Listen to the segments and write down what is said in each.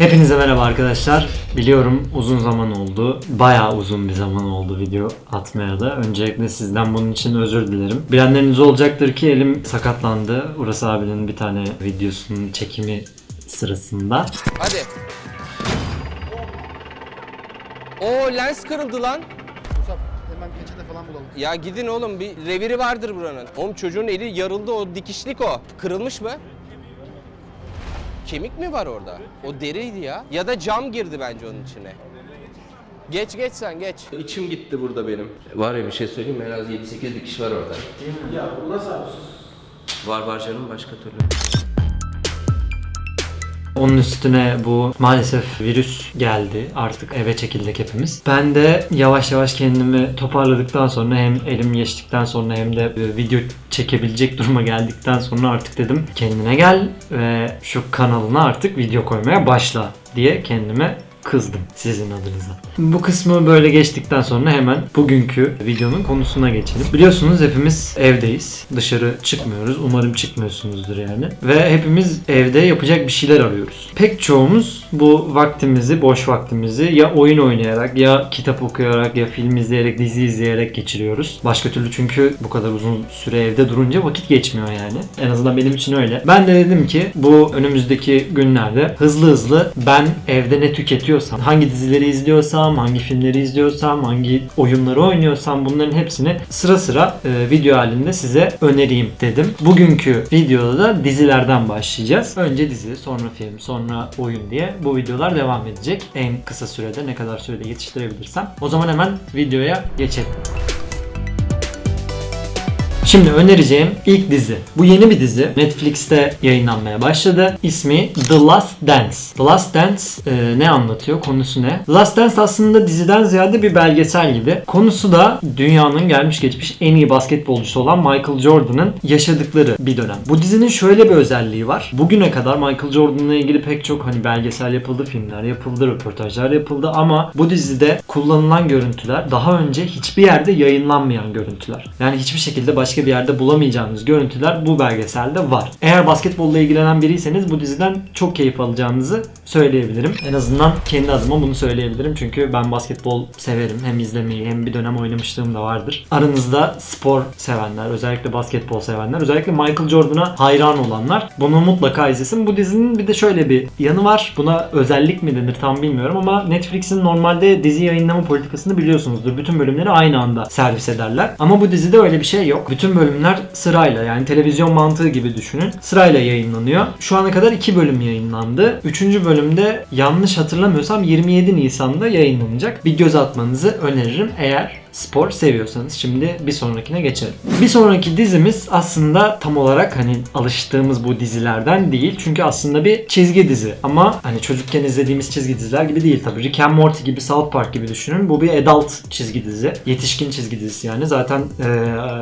Hepinize merhaba arkadaşlar. Biliyorum uzun zaman oldu. Bayağı uzun bir zaman oldu video atmaya da. Öncelikle sizden bunun için özür dilerim. Bilenleriniz olacaktır ki elim sakatlandı. Uras abinin bir tane videosunun çekimi sırasında. Hadi. O lens kırıldı lan. Musab hemen peçete falan bulalım. Ya gidin oğlum bir reviri vardır buranın. Oğlum çocuğun eli yarıldı o dikişlik o. Kırılmış mı? Kemik mi var orada? O deriydi ya. Ya da cam girdi bence onun içine. Geç geç sen geç. İçim gitti burada benim. Var ya bir şey söyleyeyim mi? En az 7-8 dikiş var orada. Ya bu nasıl abi Var var canım başka türlü. Onun üstüne bu maalesef virüs geldi. Artık eve çekildik hepimiz. Ben de yavaş yavaş kendimi toparladıktan sonra hem elim geçtikten sonra hem de e, video çekebilecek duruma geldikten sonra artık dedim kendine gel ve şu kanalına artık video koymaya başla diye kendime kızdım sizin adınıza. Bu kısmı böyle geçtikten sonra hemen bugünkü videonun konusuna geçelim. Biliyorsunuz hepimiz evdeyiz. Dışarı çıkmıyoruz. Umarım çıkmıyorsunuzdur yani. Ve hepimiz evde yapacak bir şeyler arıyoruz. Pek çoğumuz bu vaktimizi, boş vaktimizi ya oyun oynayarak ya kitap okuyarak ya film izleyerek, dizi izleyerek geçiriyoruz. Başka türlü çünkü bu kadar uzun süre evde durunca vakit geçmiyor yani. En azından benim için öyle. Ben de dedim ki bu önümüzdeki günlerde hızlı hızlı ben evde ne tüketiyorsam, hangi dizileri izliyorsam, hangi filmleri izliyorsam, hangi oyunları oynuyorsam bunların hepsini sıra sıra e, video halinde size önereyim dedim. Bugünkü videoda da dizilerden başlayacağız. Önce dizi, sonra film, sonra oyun diye bu videolar devam edecek. En kısa sürede ne kadar sürede yetiştirebilirsem. O zaman hemen videoya geçelim. Şimdi önereceğim ilk dizi. Bu yeni bir dizi. Netflix'te yayınlanmaya başladı. İsmi The Last Dance. The Last Dance e, ne anlatıyor? Konusu ne? The Last Dance aslında diziden ziyade bir belgesel gibi. Konusu da dünyanın gelmiş geçmiş en iyi basketbolcusu olan Michael Jordan'ın yaşadıkları bir dönem. Bu dizinin şöyle bir özelliği var. Bugüne kadar Michael Jordan'la ilgili pek çok hani belgesel yapıldı, filmler yapıldı, röportajlar yapıldı ama bu dizide kullanılan görüntüler daha önce hiçbir yerde yayınlanmayan görüntüler. Yani hiçbir şekilde başka bir yerde bulamayacağınız görüntüler bu belgeselde var. Eğer basketbolla ilgilenen biriyseniz bu diziden çok keyif alacağınızı söyleyebilirim. En azından kendi adıma bunu söyleyebilirim. Çünkü ben basketbol severim. Hem izlemeyi hem bir dönem oynamışlığım da vardır. Aranızda spor sevenler, özellikle basketbol sevenler, özellikle Michael Jordan'a hayran olanlar bunu mutlaka izlesin. Bu dizinin bir de şöyle bir yanı var. Buna özellik mi denir tam bilmiyorum ama Netflix'in normalde dizi yayınlama politikasını biliyorsunuzdur. Bütün bölümleri aynı anda servis ederler. Ama bu dizide öyle bir şey yok. Bütün bölümler sırayla yani televizyon mantığı gibi düşünün. Sırayla yayınlanıyor. Şu ana kadar iki bölüm yayınlandı. Üçüncü bölümde yanlış hatırlamıyorsam 27 Nisan'da yayınlanacak. Bir göz atmanızı öneririm eğer spor seviyorsanız. Şimdi bir sonrakine geçelim. Bir sonraki dizimiz aslında tam olarak hani alıştığımız bu dizilerden değil. Çünkü aslında bir çizgi dizi. Ama hani çocukken izlediğimiz çizgi diziler gibi değil tabii. Rick and Morty gibi, South Park gibi düşünün. Bu bir adult çizgi dizi. Yetişkin çizgi dizisi yani. Zaten e,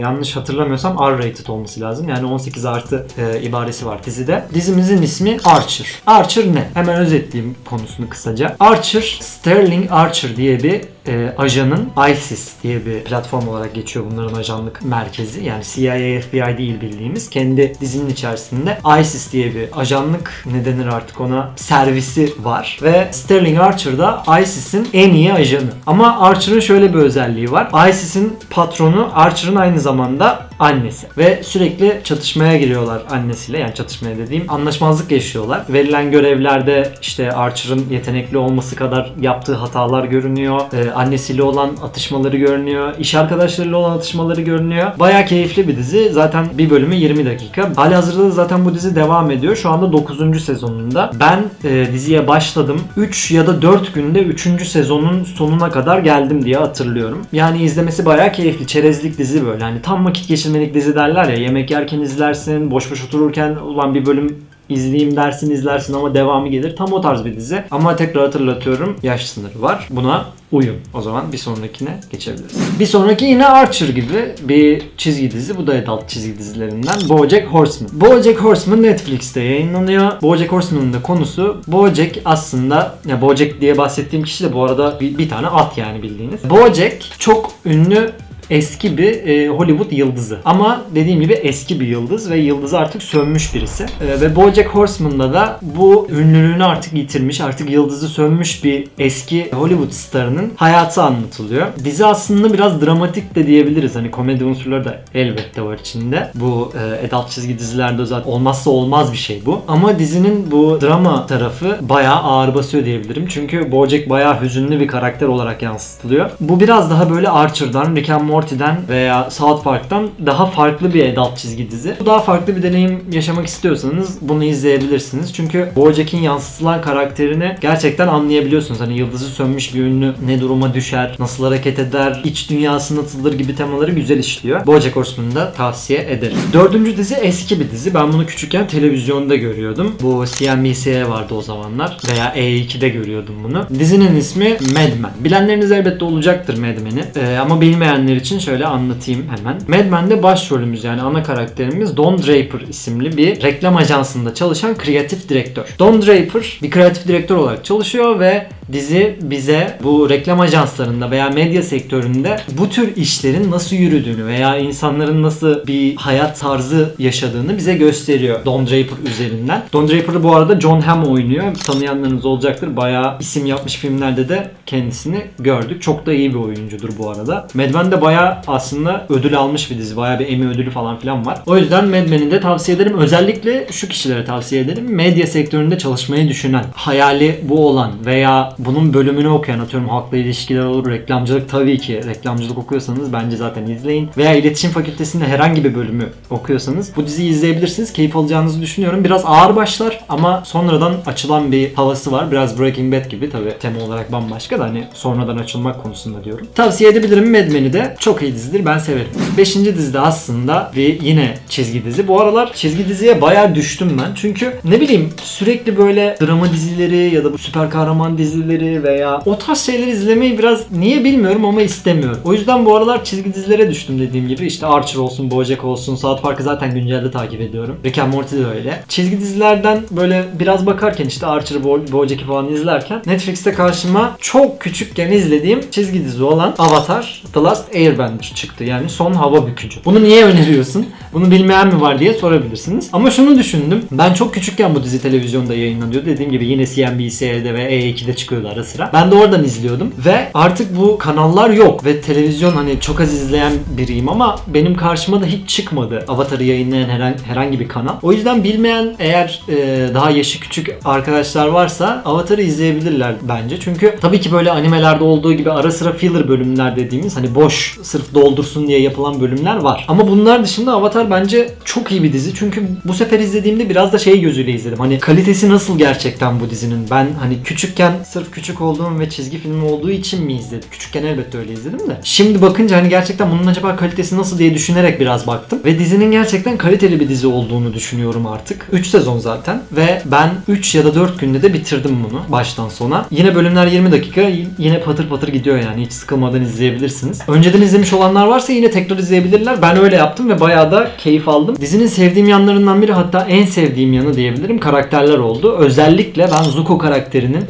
yanlış hatırlamıyorsam R-rated olması lazım. Yani 18 artı e, ibaresi var dizide. Dizimizin ismi Archer. Archer ne? Hemen özetleyeyim konusunu kısaca. Archer, Sterling Archer diye bir e, ajanın ISIS diye bir platform olarak geçiyor bunların ajanlık merkezi. Yani CIA, FBI değil bildiğimiz. Kendi dizinin içerisinde ISIS diye bir ajanlık ne denir artık ona servisi var. Ve Sterling Archer da ISIS'in en iyi ajanı. Ama Archer'ın şöyle bir özelliği var. ISIS'in patronu Archer'ın aynı zamanda annesi. Ve sürekli çatışmaya giriyorlar annesiyle. Yani çatışmaya dediğim anlaşmazlık yaşıyorlar. Verilen görevlerde işte Archer'ın yetenekli olması kadar yaptığı hatalar görünüyor. Ee, annesiyle olan atışmaları görünüyor. İş arkadaşlarıyla olan atışmaları görünüyor. Baya keyifli bir dizi. Zaten bir bölümü 20 dakika. Hali hazırda da zaten bu dizi devam ediyor. Şu anda 9. sezonunda. Ben e, diziye başladım. 3 ya da 4 günde 3. sezonun sonuna kadar geldim diye hatırlıyorum. Yani izlemesi baya keyifli. Çerezlik dizi böyle. Hani tam vakit geçirmelik dizi derler ya. Yemek yerken izlersin, boş boş otururken ulan bir bölüm izleyeyim dersin izlersin ama devamı gelir. Tam o tarz bir dizi. Ama tekrar hatırlatıyorum yaş sınırı var. Buna uyun. O zaman bir sonrakine geçebiliriz. Bir sonraki yine Archer gibi bir çizgi dizi. Bu da adult çizgi dizilerinden. BoJack Horseman. BoJack Horseman Netflix'te yayınlanıyor. BoJack Horseman'ın da konusu BoJack aslında ya BoJack diye bahsettiğim kişi de bu arada bir, bir tane at yani bildiğiniz. BoJack çok ünlü eski bir e, Hollywood yıldızı. Ama dediğim gibi eski bir yıldız ve yıldızı artık sönmüş birisi. E, ve BoJack Horseman'da da bu ünlülüğünü artık yitirmiş, artık yıldızı sönmüş bir eski Hollywood starının hayatı anlatılıyor. Dizi aslında biraz dramatik de diyebiliriz. Hani komedi unsurları da elbette var içinde. Bu e, adult çizgi dizilerde zaten olmazsa olmaz bir şey bu. Ama dizinin bu drama tarafı bayağı ağır basıyor diyebilirim. Çünkü BoJack bayağı hüzünlü bir karakter olarak yansıtılıyor. Bu biraz daha böyle Archer'dan, Rick and Morty'den veya South Park'tan daha farklı bir adult çizgi dizi. Daha farklı bir deneyim yaşamak istiyorsanız bunu izleyebilirsiniz. Çünkü BoJack'in yansıtılan karakterini gerçekten anlayabiliyorsunuz. Hani yıldızı sönmüş bir ünlü ne duruma düşer, nasıl hareket eder, iç dünyası nasıldır gibi temaları güzel işliyor. BoJack Horseman'ı da tavsiye ederim. Dördüncü dizi eski bir dizi. Ben bunu küçükken televizyonda görüyordum. Bu CNBC'ye vardı o zamanlar veya E2'de görüyordum bunu. Dizinin ismi Mad Men. Bilenleriniz elbette olacaktır Mad Men'i. Ee, ama bilmeyenler için şöyle anlatayım hemen. Mad Men'de başrolümüz yani ana karakterimiz Don Draper isimli bir reklam ajansında çalışan kreatif direktör. Don Draper bir kreatif direktör olarak çalışıyor ve dizi bize bu reklam ajanslarında veya medya sektöründe bu tür işlerin nasıl yürüdüğünü veya insanların nasıl bir hayat tarzı yaşadığını bize gösteriyor Don Draper üzerinden. Don Draper'ı bu arada John Hamm oynuyor. Tanıyanlarınız olacaktır. Bayağı isim yapmış filmlerde de kendisini gördük. Çok da iyi bir oyuncudur bu arada. Mad Men de bayağı aslında ödül almış bir dizi. Bayağı bir Emmy ödülü falan filan var. O yüzden Mad Men'i de tavsiye ederim. Özellikle şu kişilere tavsiye ederim. Medya sektöründe çalışmayı düşünen, hayali bu olan veya bunun bölümünü okuyan atıyorum halkla ilişkiler olur, reklamcılık tabii ki reklamcılık okuyorsanız bence zaten izleyin. Veya iletişim fakültesinde herhangi bir bölümü okuyorsanız bu diziyi izleyebilirsiniz. Keyif alacağınızı düşünüyorum. Biraz ağır başlar ama sonradan açılan bir havası var. Biraz Breaking Bad gibi tabii tema olarak bambaşka da hani sonradan açılmak konusunda diyorum. Tavsiye edebilirim Mad Men'i de. Çok iyi dizidir. Ben severim. Beşinci dizide aslında bir yine çizgi dizi. Bu aralar çizgi diziye bayağı düştüm ben. Çünkü ne bileyim sürekli böyle drama dizileri ya da bu süper kahraman dizileri veya o tarz şeyleri izlemeyi biraz niye bilmiyorum ama istemiyorum. O yüzden bu aralar çizgi dizilere düştüm dediğim gibi. İşte Archer olsun, BoJack olsun, South Park'ı zaten güncelde takip ediyorum. Rick and Morty de öyle. Çizgi dizilerden böyle biraz bakarken işte Archer, Bo- BoJack'i falan izlerken Netflix'te karşıma çok küçükken izlediğim çizgi dizi olan Avatar The Last Airbender çıktı. Yani son hava bükücü. Bunu niye öneriyorsun? Bunu bilmeyen mi var diye sorabilirsiniz. Ama şunu düşündüm. Ben çok küçükken bu dizi televizyonda yayınlanıyordu. Dediğim gibi yine CNBC'de ve E2'de çıkıyordu ara sıra. Ben de oradan izliyordum. Ve artık bu kanallar yok. Ve televizyon hani çok az izleyen biriyim ama benim karşıma da hiç çıkmadı. Avatar'ı yayınlayan herhangi, bir kanal. O yüzden bilmeyen eğer e, daha yaşı küçük arkadaşlar varsa Avatar'ı izleyebilirler bence. Çünkü tabii ki böyle animelerde olduğu gibi ara sıra filler bölümler dediğimiz hani boş sırf doldursun diye yapılan bölümler var. Ama bunlar dışında Avatar bence çok iyi bir dizi. Çünkü bu sefer izlediğimde biraz da şey gözüyle izledim. Hani kalitesi nasıl gerçekten bu dizinin? Ben hani küçükken sırf küçük olduğum ve çizgi filmi olduğu için mi izledim? Küçükken elbette öyle izledim de. Şimdi bakınca hani gerçekten bunun acaba kalitesi nasıl diye düşünerek biraz baktım. Ve dizinin gerçekten kaliteli bir dizi olduğunu düşünüyorum artık. 3 sezon zaten. Ve ben 3 ya da 4 günde de bitirdim bunu baştan sona. Yine bölümler 20 dakika. Yine patır patır gidiyor yani. Hiç sıkılmadan izleyebilirsiniz. Önceden izlemiş olanlar varsa yine tekrar izleyebilirler. Ben öyle yaptım ve bayağı da keyif aldım. Dizinin sevdiğim yanlarından biri hatta en sevdiğim yanı diyebilirim karakterler oldu. Özellikle ben Zuko karakterinin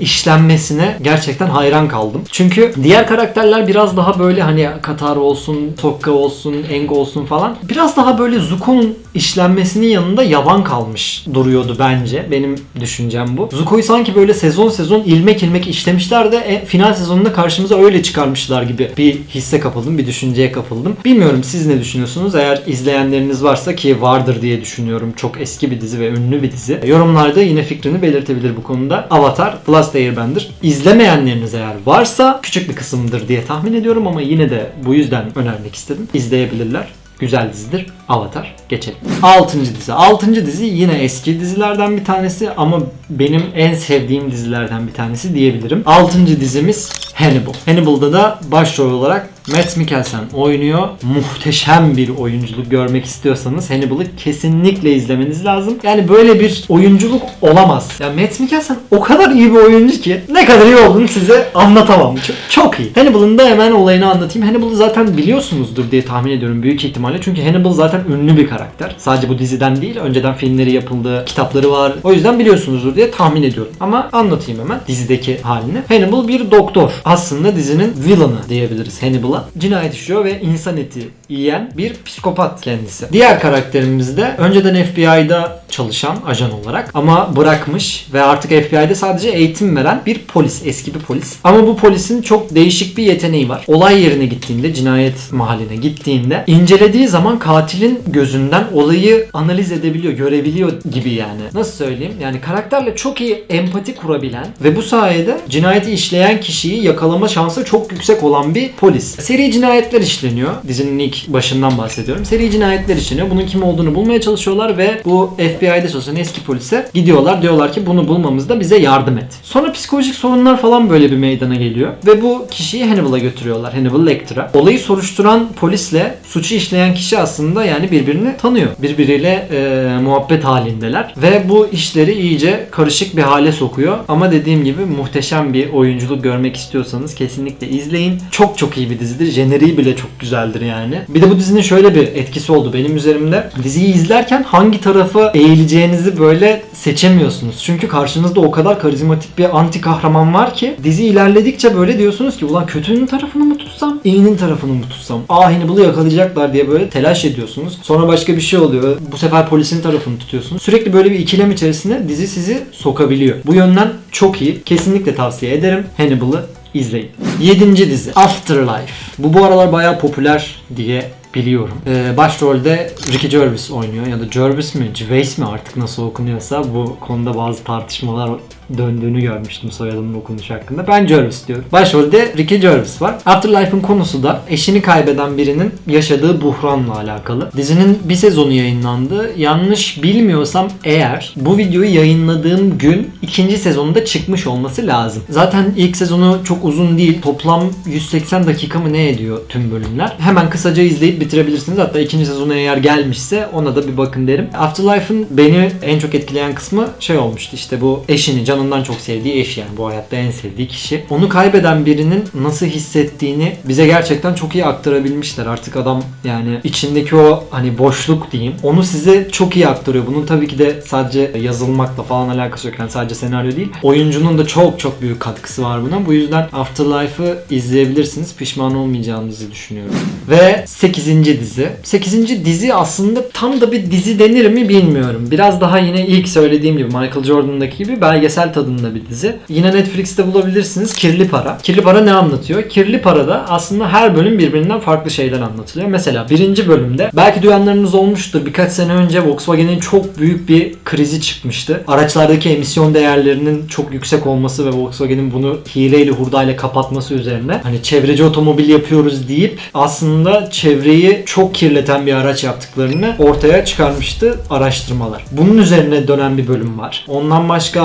işlenmesine gerçekten hayran kaldım. Çünkü diğer karakterler biraz daha böyle hani Katara olsun, Tokka olsun, Aang olsun falan. Biraz daha böyle Zuko'nun işlenmesinin yanında yavan kalmış duruyordu bence. Benim düşüncem bu. Zuko'yu sanki böyle sezon sezon ilmek ilmek işlemişler de e, final sezonunda karşımıza öyle çıkarmışlar gibi bir hisse kapıldım, bir düşünceye kapıldım. Bilmiyorum siz ne düşünüyorsunuz? Eğer izleyenleriniz varsa ki vardır diye düşünüyorum. Çok eski bir dizi ve ünlü bir dizi. Yorumlarda yine fikrini belirtebilir bu konuda. Avatar, Last Airbender. İzlemeyenleriniz eğer varsa küçük bir kısımdır diye tahmin ediyorum ama yine de bu yüzden önermek istedim. İzleyebilirler. Güzel dizidir. Avatar. Geçelim. Altıncı dizi. Altıncı dizi yine eski dizilerden bir tanesi ama benim en sevdiğim dizilerden bir tanesi diyebilirim. Altıncı dizimiz Hannibal. Hannibal'da da başrol olarak Matt Mikkelsen oynuyor. Muhteşem bir oyunculuk görmek istiyorsanız Hannibal'ı kesinlikle izlemeniz lazım. Yani böyle bir oyunculuk olamaz. Ya Matt Mikkelsen o kadar iyi bir oyuncu ki ne kadar iyi olduğunu size anlatamam. Çok, çok iyi. Hannibal'ın da hemen olayını anlatayım. Hannibal'ı zaten biliyorsunuzdur diye tahmin ediyorum büyük ihtimalle. Çünkü Hannibal zaten ünlü bir karakter. Sadece bu diziden değil, önceden filmleri yapıldı, kitapları var. O yüzden biliyorsunuzdur diye tahmin ediyorum. Ama anlatayım hemen dizideki halini. Hannibal bir doktor. Aslında dizinin villain'ı diyebiliriz Hannibal'ın Cinayet işliyor ve insan eti yiyen bir psikopat kendisi. Diğer karakterimiz de önceden FBI'da çalışan ajan olarak ama bırakmış ve artık FBI'de sadece eğitim veren bir polis, eski bir polis. Ama bu polisin çok değişik bir yeteneği var. Olay yerine gittiğinde, cinayet mahalline gittiğinde incelediği zaman katilin gözünden olayı analiz edebiliyor, görebiliyor gibi yani. Nasıl söyleyeyim? Yani karakterle çok iyi empati kurabilen ve bu sayede cinayeti işleyen kişiyi yakalama şansı çok yüksek olan bir polis. Seri cinayetler işleniyor. Dizinin ilk başından bahsediyorum. Seri cinayetler işleniyor. Bunun kim olduğunu bulmaya çalışıyorlar ve bu FBI'de çalışan eski polise gidiyorlar. Diyorlar ki bunu bulmamızda bize yardım et. Sonra psikolojik sorunlar falan böyle bir meydana geliyor. Ve bu kişiyi Hannibal'a götürüyorlar. Hannibal Lecter'a. Olayı soruşturan polisle suçu işleyen kişi aslında yani birbirini tanıyor. Birbiriyle e, muhabbet halindeler. Ve bu işleri iyice karışık bir hale sokuyor. Ama dediğim gibi muhteşem bir oyunculuk görmek istiyorsanız kesinlikle izleyin. Çok çok iyi bir dizidir. Jeneriği bile çok güzeldir yani. Bir de bu dizinin şöyle bir etkisi oldu benim üzerimde. Diziyi izlerken hangi tarafa eğileceğinizi böyle seçemiyorsunuz. Çünkü karşınızda o kadar karizmatik bir anti kahraman var ki dizi ilerledikçe böyle diyorsunuz ki ulan kötünün tarafını mı tutsam, iyinin tarafını mı tutsam? Aa Hannibal'ı yakalayacaklar diye böyle telaş ediyorsunuz. Sonra başka bir şey oluyor. Bu sefer polisin tarafını tutuyorsunuz. Sürekli böyle bir ikilem içerisinde dizi sizi sokabiliyor. Bu yönden çok iyi. Kesinlikle tavsiye ederim. Hannibal'ı izleyin. Yedinci dizi Afterlife. Bu bu aralar bayağı popüler diye biliyorum. Ee, başrolde Ricky Gervais oynuyor ya da Gervais mi, Gervais mi artık nasıl okunuyorsa bu konuda bazı tartışmalar döndüğünü görmüştüm soyadının okunuşu hakkında. Ben Gervais diyorum. Başrolde Ricky Gervais var. Afterlife'ın konusu da eşini kaybeden birinin yaşadığı buhranla alakalı. Dizinin bir sezonu yayınlandı. Yanlış bilmiyorsam eğer bu videoyu yayınladığım gün ikinci sezonunda çıkmış olması lazım. Zaten ilk sezonu çok uzun değil. Toplam 180 dakika mı ne ediyor tüm bölümler. Hemen kısaca izleyip bitirebilirsiniz. Hatta ikinci sezonu eğer gelmişse ona da bir bakın derim. Afterlife'ın beni en çok etkileyen kısmı şey olmuştu işte bu eşini canından çok sevdiği eş yani bu hayatta en sevdiği kişi. Onu kaybeden birinin nasıl hissettiğini bize gerçekten çok iyi aktarabilmişler. Artık adam yani içindeki o hani boşluk diyeyim onu size çok iyi aktarıyor. Bunun tabii ki de sadece yazılmakla falan alakası yok. Yani sadece senaryo değil. Oyuncunun da çok çok büyük katkısı var buna. Bu yüzden Afterlife'ı izleyebilirsiniz. Pişman olmayacağınızı düşünüyorum. Ve 8. dizi. 8. dizi aslında tam da bir dizi denir mi bilmiyorum. Biraz daha yine ilk söylediğim gibi Michael Jordan'daki gibi belgesel tadında bir dizi. Yine Netflix'te bulabilirsiniz. Kirli Para. Kirli Para ne anlatıyor? Kirli Para'da aslında her bölüm birbirinden farklı şeyler anlatılıyor. Mesela birinci bölümde belki duyanlarınız olmuştur. Birkaç sene önce Volkswagen'in çok büyük bir krizi çıkmıştı. Araçlardaki emisyon değerlerinin çok yüksek olması ve Volkswagen'in bunu hileyle hurdayla kapatması üzerine hani çevreci otomobil yapıyoruz deyip aslında çevreyi çok kirleten bir araç yaptıklarını ortaya çıkarmıştı araştırmalar. Bunun üzerine dönen bir bölüm var. Ondan başka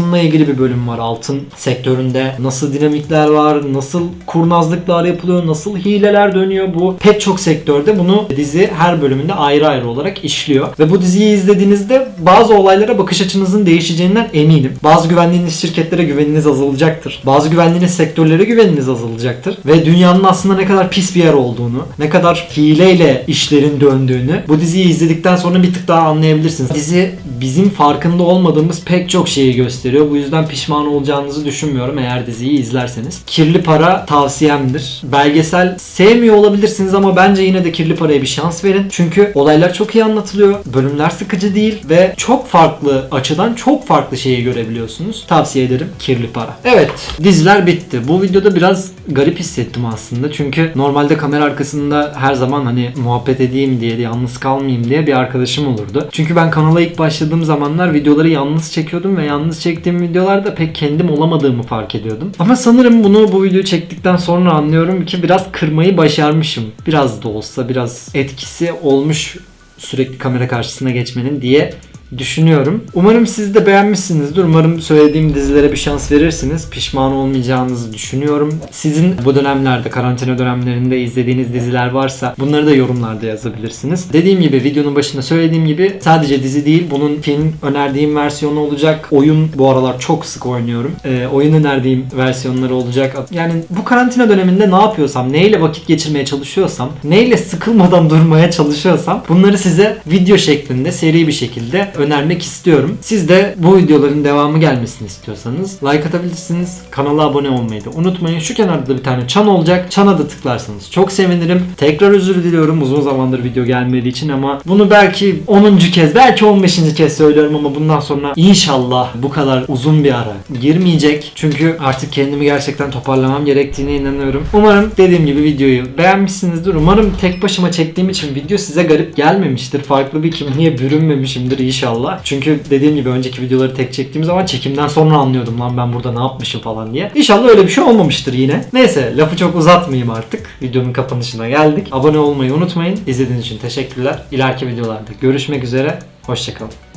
altınla ilgili bir bölüm var. Altın sektöründe nasıl dinamikler var, nasıl kurnazlıklar yapılıyor, nasıl hileler dönüyor bu pek çok sektörde bunu dizi her bölümünde ayrı ayrı olarak işliyor. Ve bu diziyi izlediğinizde bazı olaylara bakış açınızın değişeceğinden eminim. Bazı güvendiğiniz şirketlere güveniniz azalacaktır. Bazı güvendiğiniz sektörlere güveniniz azalacaktır. Ve dünyanın aslında ne kadar pis bir yer olduğunu, ne kadar hileyle işlerin döndüğünü bu diziyi izledikten sonra bir tık daha anlayabilirsiniz. Dizi bizim farkında olmadığımız pek çok şeyi gösteriyor. Bu yüzden pişman olacağınızı düşünmüyorum eğer diziyi izlerseniz. Kirli Para tavsiyemdir. Belgesel sevmiyor olabilirsiniz ama bence yine de Kirli Para'ya bir şans verin. Çünkü olaylar çok iyi anlatılıyor. Bölümler sıkıcı değil ve çok farklı açıdan çok farklı şeyi görebiliyorsunuz. Tavsiye ederim Kirli Para. Evet diziler bitti. Bu videoda biraz garip hissettim aslında. Çünkü normalde kamera arkasında her zaman hani muhabbet edeyim diye, yalnız kalmayayım diye bir arkadaşım olurdu. Çünkü ben kanala ilk başladığım zamanlar videoları yalnız çekiyordum ve yalnız çektiğim videolarda pek kendim olamadığımı fark ediyordum. Ama sanırım bunu bu videoyu çektikten sonra anlıyorum ki biraz kırmayı başarmışım. Biraz da olsa biraz etkisi olmuş sürekli kamera karşısına geçmenin diye düşünüyorum. Umarım siz de beğenmişsinizdir. Umarım söylediğim dizilere bir şans verirsiniz. Pişman olmayacağınızı düşünüyorum. Sizin bu dönemlerde, karantina dönemlerinde izlediğiniz diziler varsa bunları da yorumlarda yazabilirsiniz. Dediğim gibi videonun başında söylediğim gibi sadece dizi değil bunun film önerdiğim versiyonu olacak. Oyun bu aralar çok sık oynuyorum. Ee, oyun önerdiğim versiyonları olacak. Yani bu karantina döneminde ne yapıyorsam, neyle vakit geçirmeye çalışıyorsam, neyle sıkılmadan durmaya çalışıyorsam bunları size video şeklinde seri bir şekilde önermek istiyorum. Siz de bu videoların devamı gelmesini istiyorsanız like atabilirsiniz. Kanala abone olmayı da unutmayın. Şu kenarda da bir tane çan olacak. Çana da tıklarsanız çok sevinirim. Tekrar özür diliyorum uzun zamandır video gelmediği için ama bunu belki 10. kez belki 15. kez söylüyorum ama bundan sonra inşallah bu kadar uzun bir ara girmeyecek. Çünkü artık kendimi gerçekten toparlamam gerektiğine inanıyorum. Umarım dediğim gibi videoyu beğenmişsinizdir. Umarım tek başıma çektiğim için video size garip gelmemiştir. Farklı bir kimliğe bürünmemişimdir inşallah. Çünkü dediğim gibi önceki videoları tek çektiğim zaman çekimden sonra anlıyordum lan ben burada ne yapmışım falan diye. İnşallah öyle bir şey olmamıştır yine. Neyse lafı çok uzatmayayım artık. Videonun kapanışına geldik. Abone olmayı unutmayın. İzlediğiniz için teşekkürler. İleriki videolarda görüşmek üzere. Hoşçakalın.